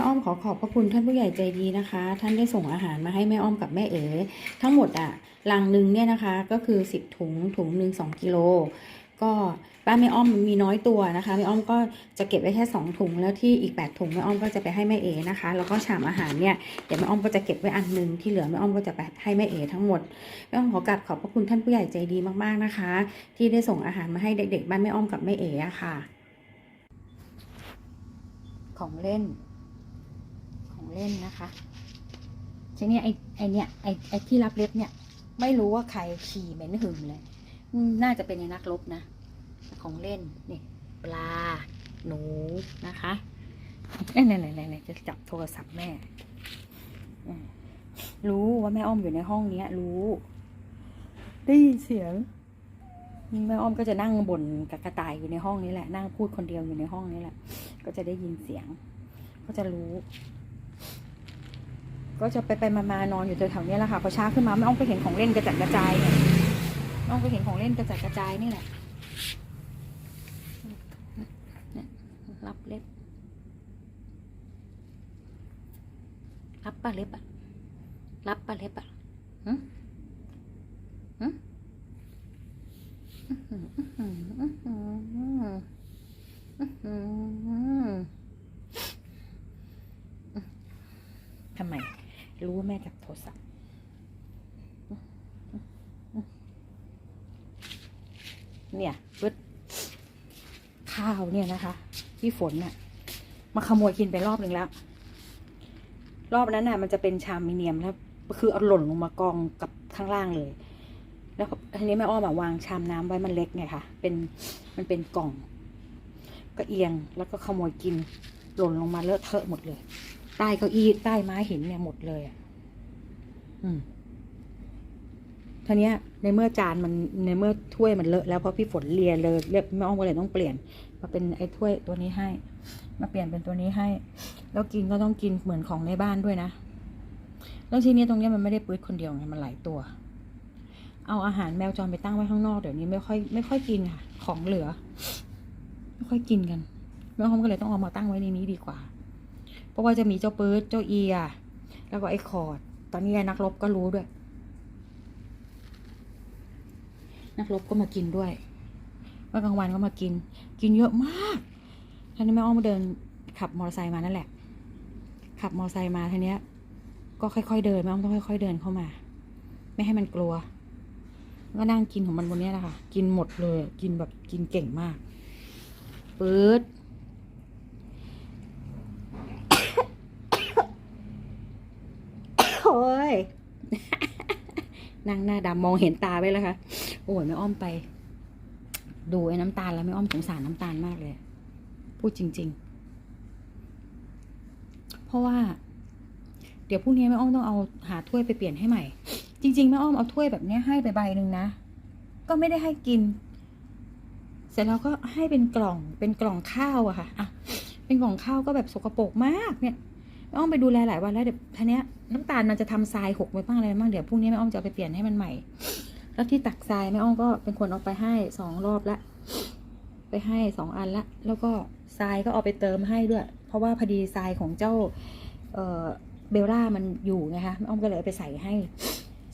ม่อ้อมขอขอบพระคุณท่านผู้ใหญ่ใจดีนะคะ ท่านได้ส่งอาหารมาให้แม่อ้อมกับแม่เอ๋ทั้งหมดอะลังหนึ่งเนี่ยนะคะ ก็คือ10ถุงถุงหนึ่ง2กิโลก็บ้านแม่อ้อมมันมีน้อยตัวนะคะแม่อ้อมก็จะเก็บไว้แค่2ถุงแล้วที่อีก8ถุงแม่อ้อมก็จะไปให้แม่เอ๋นะคะ แล้วก็ชามอาหารเนี่ยเดี๋ยวแม่อ้อมก็จะเก็บไว้อันหนึ่งที่เหลือแม่อ้อมก็จะไปให้แม่เอ๋ทั้งหมดแม่อ้อมขอกราบขอบพระคุณท่านผู้ใหญ่ใจดีมากๆนะคะ ที่ได้ส่งอาหารมาให้เด็กๆ บ้านแม่อ้อมกับแม่เอ๋ค่ะ ของเล่น เล่นนะคะทีนี้ไอไอเนี่ยไอไอที่รับเล็บเนี่ย ไม่รู้ว่าใครขี่เหม็นหึงเลย น่าจะเป็นในนักรบนะ ของเล่นนี่ปลา หนูนะคะเอ้ยไหนไหนไหนไหนจะจับโทรศัพท์แม่รู้ว่าแม่อ้อมอยู่ในห้องเนี้ย รู้ ได้ยินเสียงแม่อ้อมก็จะนั่งบ่นกับกระต่ายอยู่ในห้องนี้แหละ นั่งพูดคนเดียวอยู่ในห้องนี้แหละ ก็จะได้ยินเสียง ก็จะรู้ ก็จะไปไปมามานอนอยู่แถวๆนี้แหละค่ะพอเช้าขึ้นมาแม่อ้อมก็เห็นของเล่นกระจัดกระจายเนี่ยแม่อ้อมก็เห็นของเล่นกระจัดกระจายนี่แหละนี่รับเล็บรับปะเล็บอะรับปะเล็บอะหึหึทำไม รู้ว่า แม่จับโทรศัพท์เนี่ยเบิดข้าวเนี่ยนะคะที่ฝนน่ะ มาขโมยกินไปรอบหนึ่งแล้ว รอบนั้นน่ะ มันจะเป็นชามมิเนียมแล้วคือเอาหล่นลงมากองกับข้างล่างเลย แล้วทีนี้แม่อ้อมอะวางชามน้ำไว้มันเล็กไงคะเป็นมันเป็นกล่อง ก็เอียงแล้วก็ขโมยกิน หล่นลงมาเลอะเทอะหมดเลย ใต้เก้าอี้ใต้ไม้หินเนี่ยหมดเลยอะ ทีเนี้ในเมื่อจานมันในเมื่อถ้วยมันเลอะแล้วเพราะพี่ฝนเลียเลยเรียบแม่อ้อมก็เลยต้องเปลี่ยน มาเป็นไอ้ถ้วยตัวนี้ให้ มาเปลี่ยนเป็นตัวนี้ให้ แล้วกินก็ต้องกินเหมือนของในบ้านด้วยนะ แล้วทีนี้ตรงนี้มันไม่ได้ปื้ดคนเดียวไงมันหลายตัว เอาอาหารแมวจรไปตั้งไว้ข้างนอกเดี๋ยวนี้ไม่ค่อยไม่ค่อยกินค่ะ ของเหลือ ไม่ค่อยกินกันแม่อ้อมก็เลยต้องเอามาตั้งไว้ในนี้ดีกว่า เพราะว่าจะมีเจ้าปื๊ดเจ้าเอีย แล้วก็ไอ้คอร์ด ตอนนี้นักรบก็รู้ด้วย นักรบก็มากินด้วยเมื่อกลางวันก็มากิน กินเยอะมากทีนี้แม่อ้อมมาเดินขับมอเตอร์ไซค์มานั่นแหละ ขับมอเตอร์ไซค์มาทีเนี้ย ก็ค่อยๆเดินแม่อ้อมต้องค่อยๆเดินเข้ามา ไม่ให้มันกลัว ก็นั่งกินของมันบนนี้แหละค่ะ กินหมดเลย กินแบบกินเก่งมากปื๊ด โอ้ ยนั่งหน้าดำมองเห็นตาไปแล้วค่ะ โอ้ยไม่อ้อมไป ดูไอ้น้ำตาลแล้วไม่อ้อมสงสารน้ำตาลมากเลย พูดจริง ๆ เพราะว่า เดี๋ยวพรุ่งนี้แม่อ้อมต้องเอาหาถ้วยไปเปลี่ยนให้ใหม่ จริงๆแม่อ้อมเอาถ้วยแบบนี้ให้ไปใบหนึ่งนะ ก็ไม่ได้ให้กิน เสร็จแล้วก็ให้เป็นกล่อง เป็นกล่องข้าวอะค่ะอะเป็นกล่องข้าวก็แบบสกปรกมากเนี่ย แม่อ้อมไปดูแลหลายวันแล้วเดี๋ยวทีเนี้ยน้ำตาลมันจะทำทรายหกไปบ้างอะไรบ้างเดี๋ยวพรุ่งนี้แม่อ้อมจะไปเปลี่ยนให้มันใหม่ แล้วที่ตักทรายแม่อ้อมก็เป็นคนเอาไปให้สองรอบละไปให้สองอันละ แล้วก็ทรายก็เอาไปเติมให้ด้วย เพราะว่าพอดีทรายของเจ้าเออเบลล่ามันอยู่ไงคะแม่อ้อมก็เลยไปใส่ให้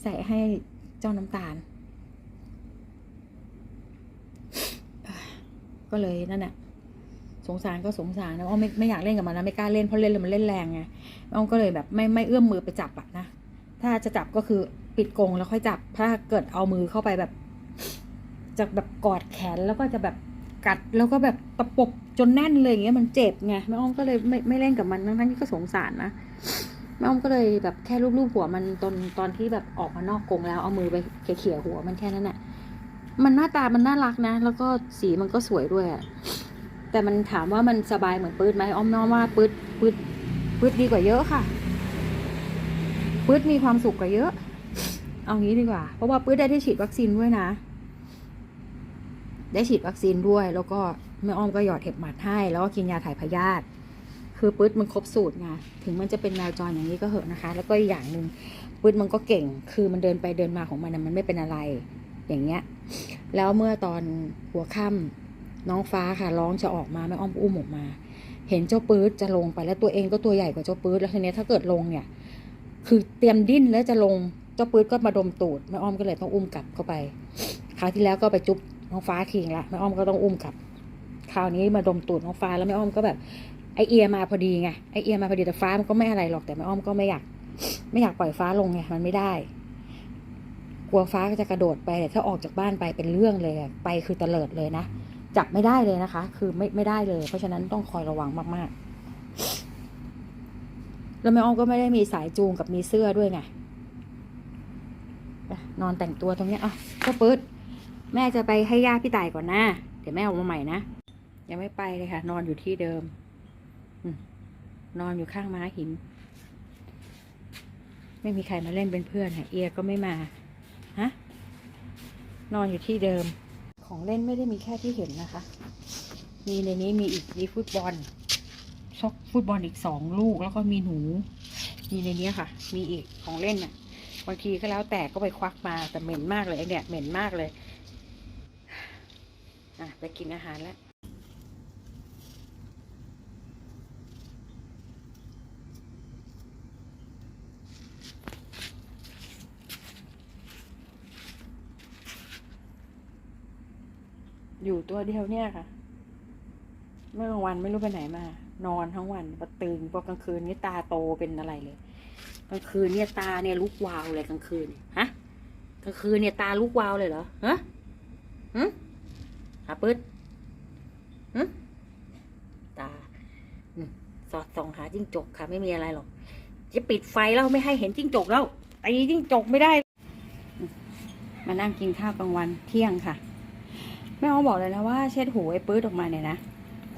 ใส่ให้เจ้าน้ำตาล ก็เลยนั่นแหละ สงสารก็สงสารนะอ้อมไม่ไม่อยากเล่นกับมันนะไม่กล้าเล่นเพราะเล่นแล้วมันเล่นแรงไงอ้อมก็เลยแบบไม่ไม่เอื้อมมือไปจับอะนะถ้าจะจับก็คือปิดกรงแล้วค่อยจับ ถ้าเกิดเอามือเข้าไปแบบจะแบบกอดแขนแล้วก็จะแบบกัดแล้วก็แบบตะปบจนแน่นเลยอย่างเงี้ยมันเจ็บไงแม่อ้อมก็เลยไม่ไม่เล่นกับมันทั้งทั้งที่ก็สงสารนะแม่อ้อมก็เลยแบบแค่ลูบๆหัวมันตอนตอนที่แบบออกมานอกกรงแล้วเอามือไปเขี่ยๆหัวมันแค่นั้นแหละมันหน้าตามันน่ารักนะ แล้วก็สีมันก็สวยด้วยอะ แต่มันถามว่ามันสบายเหมือนปืดไหมอ้อมน้อมว่าปืดปืดปืดดีกว่าเยอะค่ะปืดมีความสุขกว่าเยอะ เอางี้ดีกว่า เพราะว่าปืดได้ที่ฉีดวัคซีนด้วยนะ ได้ฉีดวัคซีนด้วย แล้วก็แม่อ้อมก็หยอดเห็บหมัดให้ แล้วก็กินยาถ่ายพยาธิคือปืดมันครบสูตรไงถึงมันจะเป็นแมวจรอย่างนี้ก็เหอะนะคะ แล้วก็อีกอย่างหนึ่งปืดมันก็เก่ง คือมันเดินไปเดินมาของมันมันไม่เป็นอะไร อย่างเงี้ย แล้วเมื่อตอนหัวค่ำ น้องฟ้าค่ะร้องจะออกมาแม่อ้อมอุ้มออกมา เห็นเจ้าปื๊ดจะลงไปแล้วตัวเองก็ตัวใหญ่กว่าเจ้าปื๊ดแล้วทีเนี้ยถ้าเกิดลงเนี่ย คือเตรียมดิ้นแล้วจะลงเจ้าปื๊ดก็มาดมตูดแม่อ้อมก็เลยต้องอุ้มกลับเข้าไปคราวที่แล้วก็ไปจุ๊บน้องฟ้าทิ้งละแม่อ้อมก็ต้องอุ้มกลับ คราวนี้มาดมตูดน้องฟ้าแล้วแม่อ้อมก็แบบไอเอียมาพอดีไงไอเอียมาพอดีแต่ฟ้ามันก็ไม่อะไรหรอกแต่แม่อ้อมก็ไม่อยาก ไม่อยากปล่อยฟ้าลงไงมันไม่ได้กลัวฟ้าก็จะกระโดดไปแต่ถ้าออกจากบ้านไปเป็นเรื่องเลยไปคือเตลิดเลยนะ จับไม่ได้เลยนะคะ คือไม่ไม่ได้เลย เพราะฉะนั้นต้องคอยระวังมากๆ แล้วแม่อ้อมก็ไม่ได้มีสายจูงกับมีเสื้อด้วยไงนอนแต่งตัวตรงนี้อะก็ปื๊ดแม่จะไปให้ย่าพี่ต่ายก่อนนะเดี๋ยวแม่ออกมาใหม่นะยังไม่ไปเลยค่ะ นอนอยู่ที่เดิมอืมนอนอยู่ข้างม้าหิน ไม่มีใครมาเล่นเป็นเพื่อนค่ะเอียก็ไม่มาฮะนอนอยู่ที่เดิม ของเล่นไม่ได้มีแค่ที่เห็นนะคะ มีในนี้มีอีกมีฟุตบอลช็อกฟุตบอลอีกสองลูกแล้วก็มีหนู มีในนี้ค่ะ มีอีกของเล่นน่ะบางทีก็แล้วแต่ก็ไปควักมาแต่เหม็นมากเลยไอเนี่ยเหม็นมากเลย อะไปกินอาหารแล้ว อยู่ตัวเดียวเนี่ยค่ะ เมื่อกลางวันไม่รู้ไปไหนมา นอนทั้งวันพอตื่นพอกลางคืนนี่ตาโตเป็นอะไรเลยกลางคืนเนี่ยตาเนี่ยลุกวาวเลยกลางคืนฮะกลางคืนเนี่ยตาลุกวาวเลยเหรอฮะหึหาปืดหึตาสอดส่องหาจิ้งจกค่ะ ไม่มีอะไรหรอก จะปิดไฟแล้วไม่ให้เห็นจิ้งจกแล้วตีจิ้งจกไม่ได้ มานั่งกินข้าวกลางวันเที่ยงค่ะ แม่อ้อมบอกเลยนะว่าเช็ดหูไอ้ปื๊ดออกมาเนี่ยนะ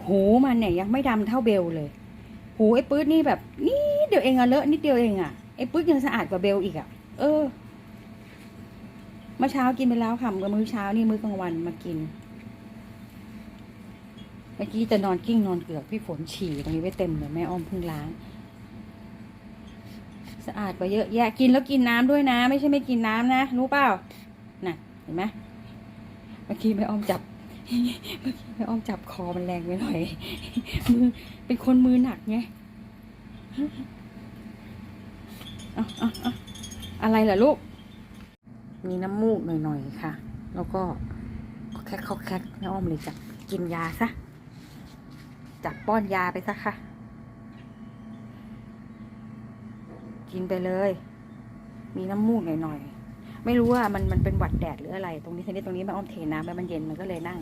หูมันเนี่ยยังไม่ดำเท่าเบลเลย หูไอ้ปื๊ดนี่แบบนี่เดียวเองอะเลอะนิดเดียวเองอะไอ้ปื๊ดยังสะอาดกว่าเบลอีกอะเออเมื่อเช้ากินไปแล้วค่ะมื้อเช้านี่มื้อกลางวันมากินเมื่อกี้จะนอนกิ้งนอนเกือกพี่ฝนฉี่ตรงนี้ไว้เต็มเลยแม่อ้อมเพิ่งล้าง สะอาดกว่าเยอะแยะกินแล้วกินน้ำด้วยนะ ไม่ใช่ไม่กินน้ำนะรู้เปล่าน่ะเห็นไหม เมื่อกี้แม่อ้อมจับ เมื่อกี้แม่อ้อมจับคอมันแรงไปหน่อย มือเป็นคนมือหนักไงเอาเอาเอาอะไรล่ะลูก มีน้ำมูกหน่อยๆค่ะ แล้วก็แคกเขาแคกแม่อ้อมเลยจับกินยาซะ จับป้อนยาไปซะค่ะ กินไปเลย มีน้ำมูกหน่อยๆ ไม่รู้ว่ามันมันเป็นหวัดแดดหรืออะไร ตรงนี้ทีนี้ตรงนี้มันอ้อมเทน้ำไปมันเย็นมันก็เลยนั่ง